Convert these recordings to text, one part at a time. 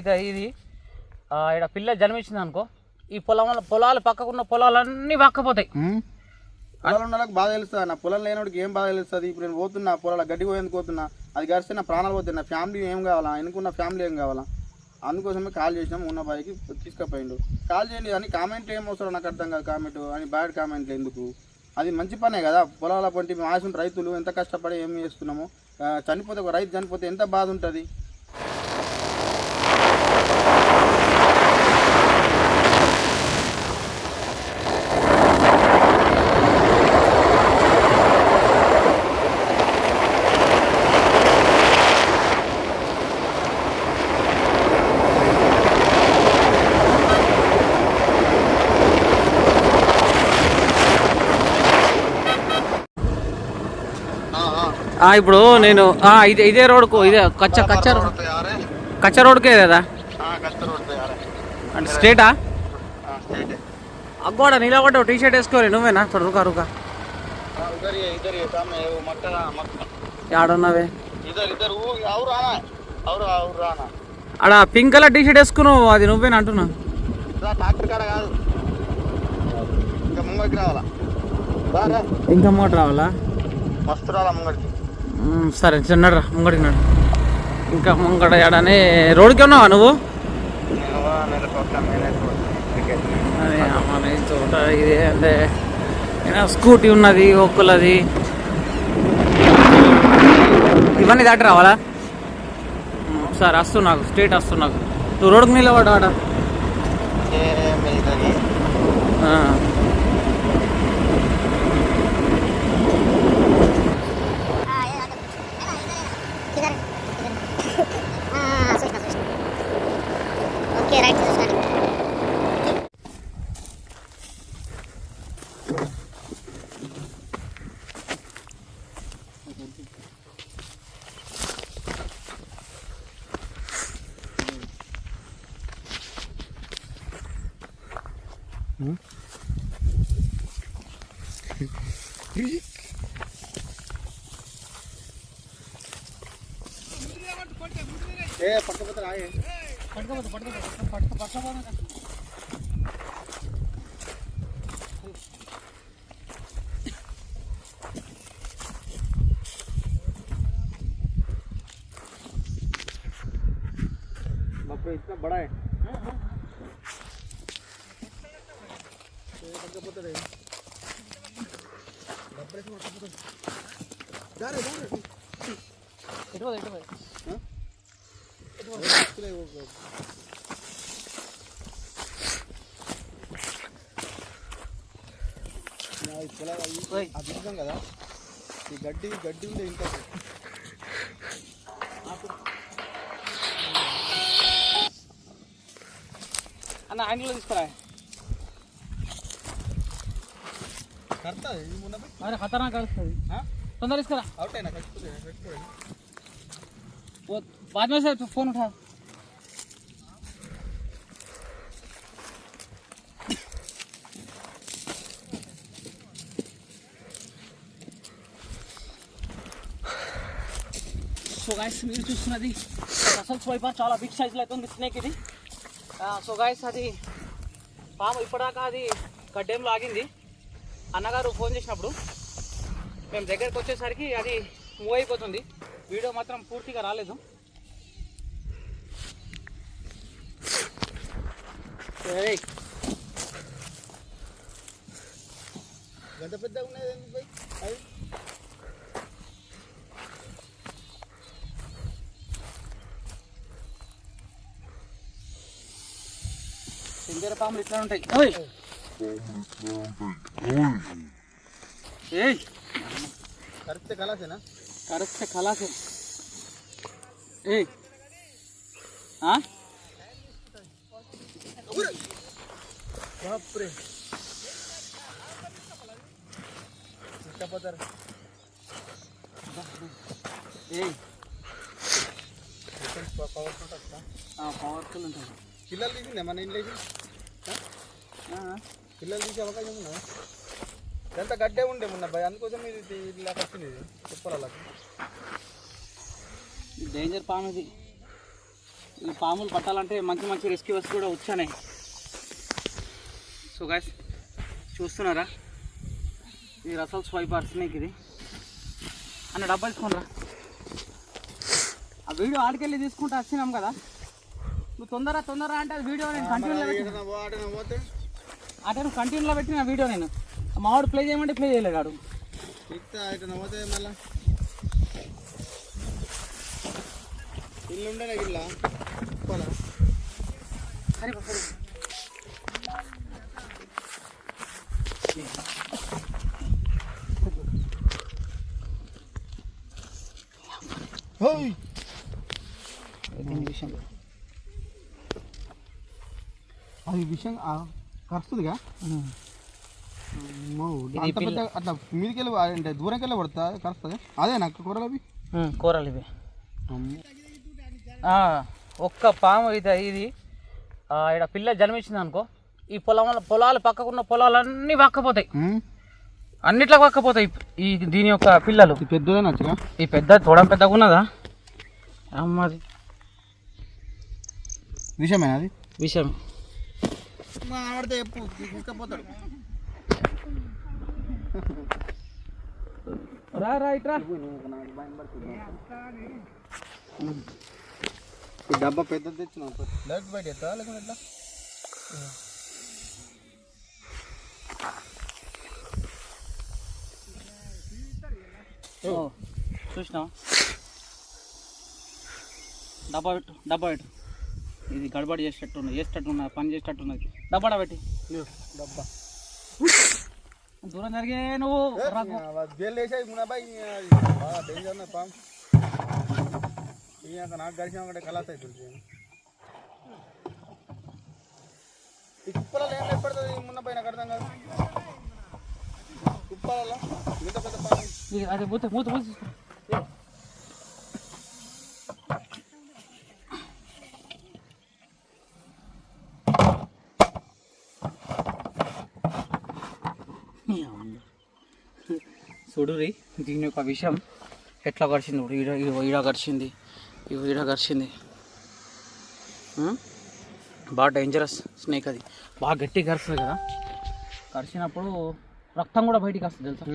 ఇది ఇది ఇక్కడ పిల్ల జన్మించింది అనుకో ఈ పొలం పొలాలు పక్కకున్న పొలాలన్నీ పక్కపోతాయి. పొలాలు ఉన్న బాధ తెలుస్తుంది అన్న. పొలం లేనివాడికి ఏం బాధ తెలుస్తుంది? ఇప్పుడు నేను పోతున్నా పొలాల గడ్డి పోయేందుకు పోతున్నా అది గడిస్తే నా ప్రాణాలు పోతాయి నా ఫ్యామిలీ ఏం కావాలా? ఎన్నుకున్న ఫ్యామిలీ ఏం కావాలా? అందుకోసమే కాల్ చేసినాం ఉన్న బాయ్కి తీసుకుపోయిండు. కాల్ చేయండి కానీ కామెంట్ ఏం అవసరం నాకు అర్థం కాదు కామెంట్ అని బ్యాడ్ కామెంట్లు ఎందుకు? అది మంచి పనే కదా పొలాల పంటి మేము ఆశ రైతులు ఎంత కష్టపడి ఏం చేస్తున్నాము చనిపోతే ఒక రైతు చనిపోతే ఎంత బాధ ఉంటుంది? ఇప్పుడు నేను ఇదే ఇదే రోడ్కు ఇదే కచ్చ కచ్చ రోడ్. కచ్చ రోడ్కే కదా? అంటే స్ట్రేటా? అగ్గోడా నీలో టీ షర్ట్ వేసుకోవాలి నువ్వేనా? రుకా రుకా. ఆడున్నావే అడ పింక్ కలర్ టీషర్ట్ వేసుకున్నావు అది నువ్వేనా అంటున్నా? ఇంకా ముంగడికి రావాలా? ఇంకా రావాలా? మస్తు రావాలా ముంగడికి సరే సరే రా ముంగడికి నడు. ఇంకా ముంగడ ఆడనే రోడ్డుకి ఉన్నావా నువ్వు? చోట మన ఇది అంటే స్కూటీ ఉన్నది ఒక్కలది. ఇవన్నీ దాటి రావాలా? సరే వస్తు నాకు స్ట్రీట్ వస్తు నాకు నువ్వు రోడ్డుకి నిలబడు ఏ పక్కపోతే రాయే बाप रे इतना बड़ा है అద్భుతం కదా ఈ గడ్డి గడ్డి ఉండే ఇంకా అన్న ఆయనలో తీసుకురా. అరే ఖతర్నాక్ కలుస్తుంది తొందర తీసుకురా అవుట్ అయినా కట్టుకోండి పెట్టుకోండి वो बाद में से तो फोन उठा సో గాయస్ మీరు చూస్తున్నది అసలు స్వైపర్ చాలా బిగ్ సైజులో అవుతుంది స్నేక్ ఇది సో గాయస్ అది పాము ఇప్పటిదాకా అది గడ్డేంలో ఆగింది అన్నగారు ఫోన్ చేసినప్పుడు మేము దగ్గరికి వచ్చేసరికి అది మూవ్ అయిపోతుంది. వీడియో మాత్రం పూర్తిగా రాలేదు. ఎంత పెద్దగా ఉన్నది ఎందుకు పోయి? అది. సింగర పాములు ఇట్లా ఉంటాయి. ఏయ్. కరెక్ట్ కలాసేనా కరెక్ట్ కలాసే ఏయ్? బాప్రే. ఇష్టపోతారు ఏయ్. పవర్ఫుల్ పవర్ఫుల్ ఉంటుంది. పిల్లలు తీసిందే మన ఇంట్లో పిల్లలు తీసే అవకాశం ఉందా? ఎంత గడ్డే ఉండే మొన్న భయ అందుకోసం ఇది ఇలా వచ్చింది ఇది చెప్పాలి డేంజర్ పాము ఇది. ఈ పాములు పట్టాలంటే మంచి మంచి రెస్క్యూవర్స్ కూడా వచ్చాయి సో గాయస్ చూస్తున్నారా? ఇది రసల్ స్వైపర్ స్నేక్ ఇది. అన్న డబ్బా తీసుకోనరా ఆ వీడియో ఆడికెళ్ళి తీసుకుంటూ వచ్చినాం కదా. నువ్వు తొందర తొందర అంటే అది వీడియో నేను పోతే ఆ టైం కంటిన్యూలో పెట్టిన వీడియో నేను. మావాడు ప్లే చేయమంటే ప్లే ఎటైనా పోతే మళ్ళా. ఇల్లు సరే సరే దీని విషయం? అది విషయం ఆ, అంత పెద్ద అట్లా మీదకి వెళ్ళి అంటే దూరంకి వెళ్ళి పడుతుంది కరుస్తుంది. అదే నాకు కూరలు అవి? కూరలు ఇవి. ఆ, ఒక్క పాము ఇది ఇది. ఇక్కడ పిల్ల జన్మించింది అనుకో. ఈ పొలం పొలాలు పక్కకున్న పొలాలన్నీ వక్కపోతాయి. అన్నిట్లో వక్కపోతాయి ఈ దీని యొక్క పిల్లలు. పెద్దదే నచ్చగా ఈ పెద్ద తోడం పెద్దగా ఉన్నదా అమ్మది. విషయమేనా అది? విషయం ఆడితే చెప్పు తీసుకపోతాడు రా రా ఇట్రా ఈ డబ్బా పెద్దది తెచ్చిన డైరెక్ట్ బయట ఎత్తా లేకుంటే ఎట్లా చూసినావా డబ్బా పెట్టు డబ్బా పెట్టు ఇది గడబడి చేసేటట్టు ఉన్నది చేసేటట్టు ఉన్నది పని చేసేటట్టు ఉన్నది డబ్బాడా పెట్టి. డబ్బా. దూరం జరిగే నువ్వు నాకు కలిసిన ఒకటే కలాస్ అవుతుంది ఈ కుప్పలలో ఏం ఏర్పడుతుంది మున్నపై నాకు అర్థం కాదు. కుప్పలలో. ఇంత పెద్ద అది మూత మూత మూత చూడురి దీని యొక్క విషయం ఎట్లా గడిచింది ఇప్పుడు ఈడ ఈడ ఈడ గడిచింది. ఈడ గడిచింది? బాగా డేంజరస్ స్నేక్ అది. బాగా గట్టిగా గడుస్తుంది కదా. గడిచినప్పుడు రక్తం కూడా బయటికి వస్తుంది తెలుసా?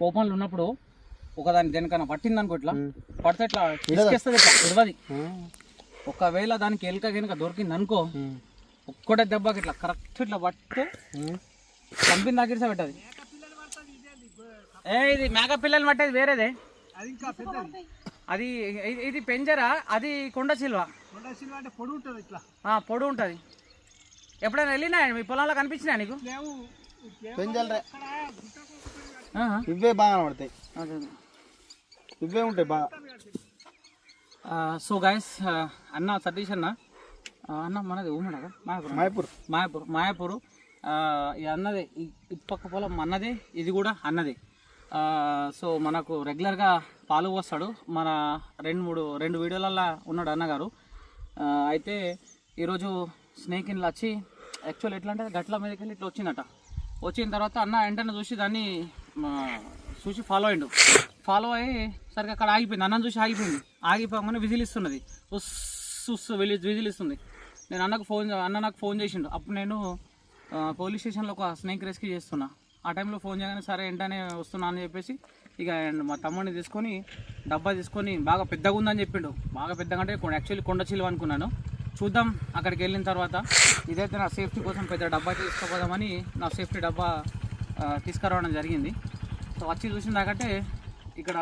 కోపంలో ఉన్నప్పుడు ఒకదాని దేనికన్నా పట్టింది అనుకో ఇట్లా పడితే ఇట్లా ఇసుకేస్తుంది ఇట్లా ఒకవేళ దానికి ఎలుక కనుక దొరికింది అనుకో ఒక్కటే దెబ్బకి ఇట్లా కరెక్ట్ ఇట్లా పట్టితే చంపింది దగ్గర పెట్టది. ఏ ఇది మేక పిల్లలు పట్టేది వేరేదే. అది ఇది- ఇది పెంజరా అది కొండ చిల్వ ఆ, పొడి ఉంటుంది. ఎప్పుడైనా వెళ్ళినా మీ పొలంలో కనిపించినా నీకు? ఆహా. ఇవే బాగా అదే అదే. ఇవే ఉంటాయి బాగా. సో గాయస్ అన్న సతీష్ అన్న. ఆ, అన్న మనది ఊమడగా మాయాపురం మైపూర్ మాయాపూర్. మాయాపూర్. ఆ, ఇది అన్నదే ఈ పక్క పొలం అన్నదే ఇది కూడా అన్నదే. సో మనకు రెగ్యులర్గా పాలు పోస్తాడు. మన రెండు మూడు రెండు వీడియోలల్లో ఉన్నాడు అన్నగారు. అయితే ఈరోజు స్నేక్ ఇన్లు వచ్చి యాక్చువల్ ఎట్లా అంటే గట్ల మీదకి వెళ్ళి ఇట్లా వచ్చిందట. వచ్చిన తర్వాత అన్న వెంటనే చూసి దాన్ని చూసి ఫాలో అయ్యిండు ఫాలో అయ్యి సరిగ్గా అక్కడ ఆగిపోయింది. అన్నం చూసి ఆగిపోయింది. ఆగిపోగానే విజిల్ ఇస్తున్నది. ఉస్ ఉస్ విలి విజిల్ ఇస్తుంది. నేను అన్నకు ఫోన్ అన్న నాకు ఫోన్ చేసిండు. అప్పుడు నేను పోలీస్ స్టేషన్లో ఒక స్నేక్ రెస్క్యూ చేస్తున్నా. ఆ టైంలో ఫోన్ చేయగానే సరే వెంటనే వస్తున్నా అని చెప్పేసి ఇక మా తమ్ముడిని తీసుకొని డబ్బా తీసుకొని బాగా పెద్దగా ఉందని చెప్పిండు. బాగా పెద్దగా అంటే యాక్చువల్లీ కొండ చిలువ అనుకున్నాను. చూద్దాం అక్కడికి వెళ్ళిన తర్వాత ఇదైతే నా సేఫ్టీ కోసం పెద్ద డబ్బా తీసుకుపోదామని నా సేఫ్టీ డబ్బా తీసుకురావడం జరిగింది. సో వచ్చి చూసిన దాకంటే ఇక్కడ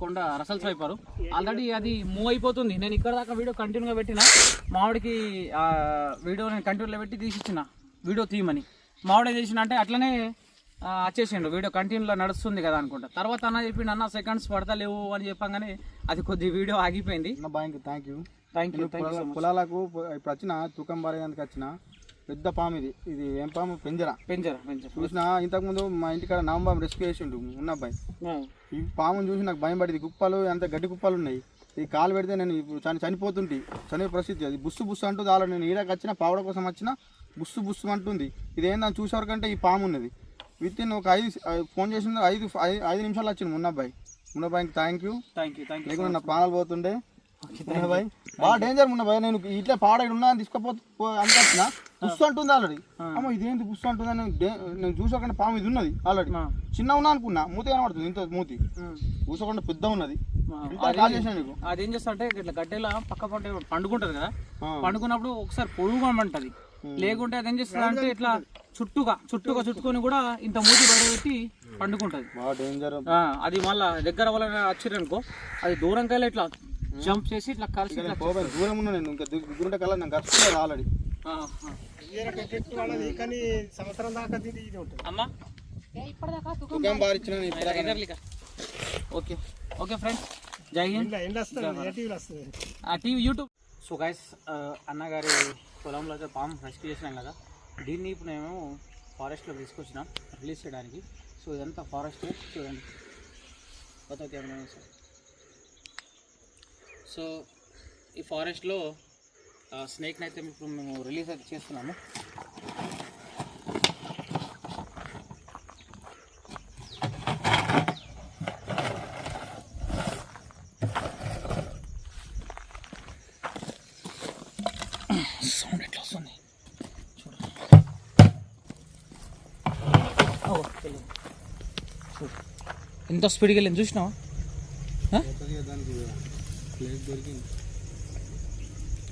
కొండ రసల్స్ అయిపోరు. ఆల్రెడీ అది మూవ్ అయిపోతుంది. నేను ఇక్కడ దాకా వీడియో కంటిన్యూగా పెట్టిన. మామిడికి వీడియో నేను కంటిన్యూలో పెట్టి తీసిచ్చిన. వీడియో తీయమని. మామిడి చేసిన అంటే అట్లనే వచ్చేసిండు. వీడియో కంటిన్యూలో నడుస్తుంది కదా అనుకుంటా. తర్వాత అన్న చెప్పిండు అన్న సెకండ్స్ పడతలేవు అని చెప్పంగానే అది కొద్ది వీడియో ఆగిపోయింది. థ్యాంక్ యూ థ్యాంక్ యూ పొలాలకు ఇప్పుడు వచ్చిన తూకం బారేదానికి వచ్చిన పెద్ద పాము ఇది. ఇది ఏం పాము? పెంజరా. పెంచరా పెంచరా చూసిన ఇంతకుముందు మా ఇంటికాడ నవంబాబు రెస్క్యూ చేసిండు ఉన్న అబ్బాయి. ఈ పాముని చూసి నాకు భయం పడింది. కుప్పలు అంత గడ్డి కుప్పలు ఉన్నాయి. ఈ కాలు పెడితే నేను ఇప్పుడు చని చనిపోతుంటి. చనిపోయే పరిస్థితి అది. బుస్సు బుస్సు అంటుంది అలా నేను ఈడకి వచ్చిన పావడ కోసం వచ్చిన బుస్సు బుస్సు అంటుంది. ఇది ఏందని చూసేవరకంటే ఈ పాము ఉన్నది. విత్ ఇన్ ఒక ఐదు ఫోన్ చేసిన ఐదు ఐదు నిమిషాలు వచ్చింది మున్నబ్బాయి మున్నబ్బాయికి thank you thank you thank you లేకుండా నా ప్రాణాలు పోతుండే. మున్నా బాయ్ బాగా డేంజర్ మున్నా బాయ్ నేను ఇట్లా పాడ ఉన్నా అని తీసుకపోతే అనుకొచ్చిన పుస్తు అంటుంది ఆల్రెడీ అమ్మ ఇదేంటి పుస్తు అంటుంది? అని డే- నేను చూసకుండా పాము ఇది ఉన్నది ఆల్రెడీ. చిన్న ఉన్నా అనుకున్నా. మూతి కనబడుతుంది ఇంత మూతి. చూసకుండా పెద్ద ఉన్నది. అది చేస్తా అంటే ఇట్లా గడ్డెలా పక్క పంట పండుకుంటది కదా. పండుకున్నప్పుడు ఒకసారి పొడుగుమంటది లేకుంటే అది ఏం చేస్తుంది అంటే ఇట్లా చుట్టుగా చుట్టుగా చుట్టుకొని కూడా ఇంత మూతి పడబెట్టి పండుకుంటది. అది మళ్ళా దగ్గర వాళ్ళని వచ్చిరనుకో అది దూరం కల్లా ఇట్లా జంప్ చేసి ఇట్లా కలిసి దూరం ఉన్నా నేను ఇంకా దిగుంటే కల్లా నేను గడుచుకున్నాను ఆల్రెడీ. కానీ సంవత్సరం దాకా ఇది ఉంటుంది. అమ్మా. Okay okay friends. Jai Hind. ఆ టీవీ యూట్యూబ్. సో గైస్ అన్నగారి పొలంలో అయితే పాము రెస్క్యూ చేసినాం కదా. దీన్ని ఇప్పుడు మేము ఫారెస్ట్లో తీసుకొచ్చినాం రిలీజ్ చేయడానికి. సో ఇదంతా ఫారెస్ట్ చూడండి. కొత్త కెమెరా సార్. సో ఈ ఫారెస్ట్లో స్నేక్ని అయితే ఇప్పుడు మేము రిలీజ్ అయితే చేస్తున్నాము. సౌండ్ ఎట్లా వస్తుంది చూడు ఎంత స్పీడ్కి వెళ్ళింది చూసినావా?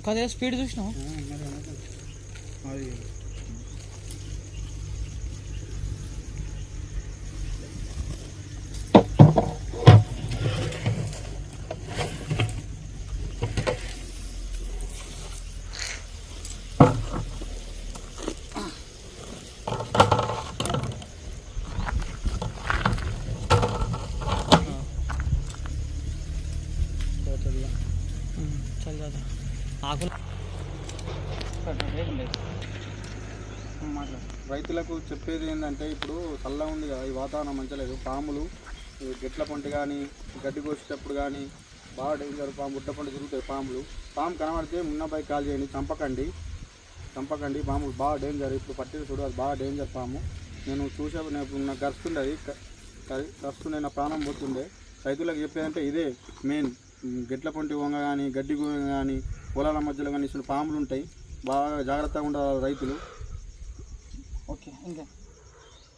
కాదు స్పీడ్ చూసినావా? చెప్పేది ఏంటంటే ఇప్పుడు చల్లగా ఉంది కదా ఈ వాతావరణం మంచలేదు పాములు ఈ గెట్ల పంట కానీ గడ్డి కోసేటప్పుడు కానీ బాగా డేంజర్ పాము బుట్ట పంట తిరుగుతాయి పాములు. పాము కనబడితే మున్న బై కాల్ చేయండి చంపకండి. చంపకండి పాము బాగా డేంజర్ ఇప్పుడు పట్టిన చూడు అది బాగా డేంజర్ పాము. నేను చూసే నేను ఇప్పుడు నాకు గరుస్తుండే అది గరుస్తుండే నా ప్రాణం పోతుండే. రైతులకు చెప్పేదంటే ఇదే మెయిన్ గెట్ల పంటి వంగ కానీ గడ్డి గోంగ కానీ పొలాల మధ్యలో కానీ ఇసులు పాములు ఉంటాయి. బాగా జాగ్రత్తగా ఉండాలి రైతులు. ఇంకా.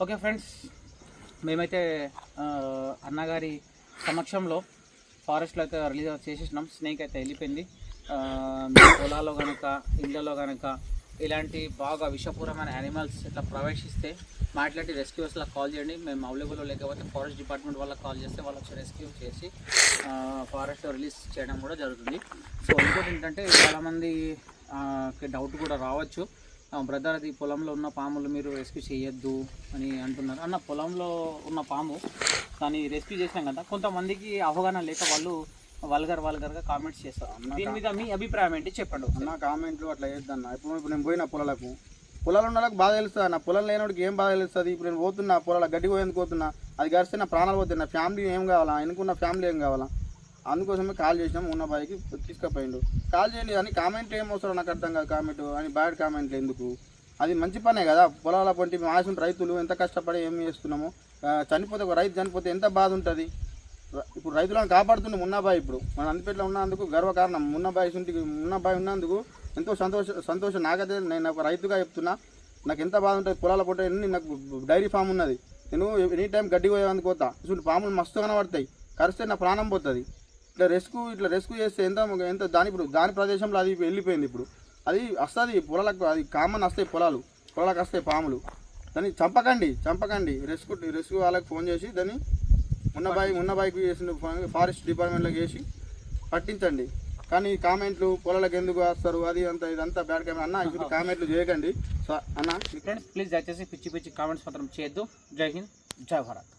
ఓకే ఫ్రెండ్స్ మేమైతే అన్నగారి సమక్షంలో ఫారెస్ట్లో అయితే రిలీజ్ చేసేసినాం. స్నేక్ అయితే వెళ్ళిపోయింది. పొలాల్లో కనుక ఇళ్ళలో కనుక ఇలాంటి బాగా విషపూరమైన యానిమల్స్ ఇట్లా ప్రవేశిస్తే మా ఇట్లాంటి రెస్క్యూస్లా కాల్ చేయండి. మేము అవైలబుల్ లేకపోతే ఫారెస్ట్ డిపార్ట్మెంట్ వాళ్ళకి కాల్ చేస్తే వాళ్ళు వచ్చి రెస్క్యూ చేసి ఫారెస్ట్ రిలీజ్ చేయడం కూడా జరుగుతుంది. సో ఇంకోటి ఏంటంటే చాలామంది డౌట్ కూడా రావచ్చు. బ్రదర్ అది పొలంలో ఉన్న పాములు మీరు రెస్క్యూ చేయొద్దు అని అంటున్నారు. అన్న పొలంలో ఉన్న పాము దాన్ని రెస్క్యూ చేసినాం కదా కొంతమందికి అవగాహన లేక వాళ్ళు వల్గర్ వల్గర్గా కామెంట్స్ చేస్తారు. దీని మీద మీ అభిప్రాయం ఏంటి? చెప్పండి. అన్న కామెంట్లు అట్లా చేద్దన్న ఇప్పుడు ఇప్పుడు నేను పోయిన పొలాలకు పొలాలు ఉన్న వాళ్ళకి బాగా తెలుస్తుంది నా పొలం లేనివాడికి ఏం బాగా తెలుస్తుంది? ఇప్పుడు నేను పోతున్నా పొలాల గడ్డి పోయేందుకు పోతున్నా అది గడిస్తే నా ప్రాణాలు పోతాయి నా ఫ్యామిలీ ఏం కావాలా? ఎన్నుకున్న ఫ్యామిలీ ఏం కావాలా? అందుకోసమే కాల్ చేసినాం ఉన్న బాయ్కి తీసుకుపోయిండు. కాల్ చేయండి అని కామెంట్ ఏం అవసరం నాకు అర్థం కాదు కామెంట్. అని బ్యాడ్ కామెంట్లు ఎందుకు? అది మంచి పనే కదా. పొలాల పంటి మాసిన రైతులు ఎంత కష్టపడి ఏం చేస్తున్నాము చనిపోతే ఒక రైతు చనిపోతే ఎంత బాధ ఉంటుంది? ఇప్పుడు రైతులను కాపాడుతుండే మున్నాబాయ్ ఇప్పుడు. మన అందుపేటలో ఉన్నందుకు గర్వకారణం మున్నాబాయ్ ఇంటికి మున్నాబాయ్ ఉన్నందుకు ఎంతో సంతోష సంతోషం నాకైతే నేను ఒక రైతుగా చెప్తున్నా. నాకు ఎంత బాధ ఉంటుంది? పొలాల పొట్ట ఎన్ని నాకు డైరీ ఫామ్ ఉన్నది. నేను ఎనీ టైం గడ్డి పోయేందుకు పోతా. ఇటువంటి పాములు మస్తు కనబడతాయి. కరిస్తే నా ప్రాణం పోతుంది. ఇట్లా రెస్క్యూ ఇట్లా రెస్క్యూ చేస్తే ఎంత ఎంత దాని ఇప్పుడు దాని ప్రదేశంలో అది వెళ్ళిపోయింది ఇప్పుడు. అది వస్తుంది పొలాలకు అది కామన్ వస్తాయి పొలాలు. పొలాలకు వస్తాయి పాములు. దాన్ని చంపకండి చంపకండి. రెస్క్యూ రెస్క్యూ వాళ్ళకి ఫోన్ చేసి దాన్ని మున్నబాయి మున్నబాయికి చేసిన ఫారెస్ట్ డిపార్ట్మెంట్లోకి వేసి పట్టించండి. కానీ కామెంట్లు పొలాలకు ఎందుకు వస్తారు అది అంత ఇదంతా బ్యాడ్ కామెంట్. అన్న ఇప్పుడు కామెంట్లు చేయకండి. సో అన్న ఫ్రెండ్స్ ప్లీజ్ దయచేసి పిచ్చి పిచ్చి కామెంట్స్ మాత్రం చేయొద్దు. జై హింద్ జై భారత్.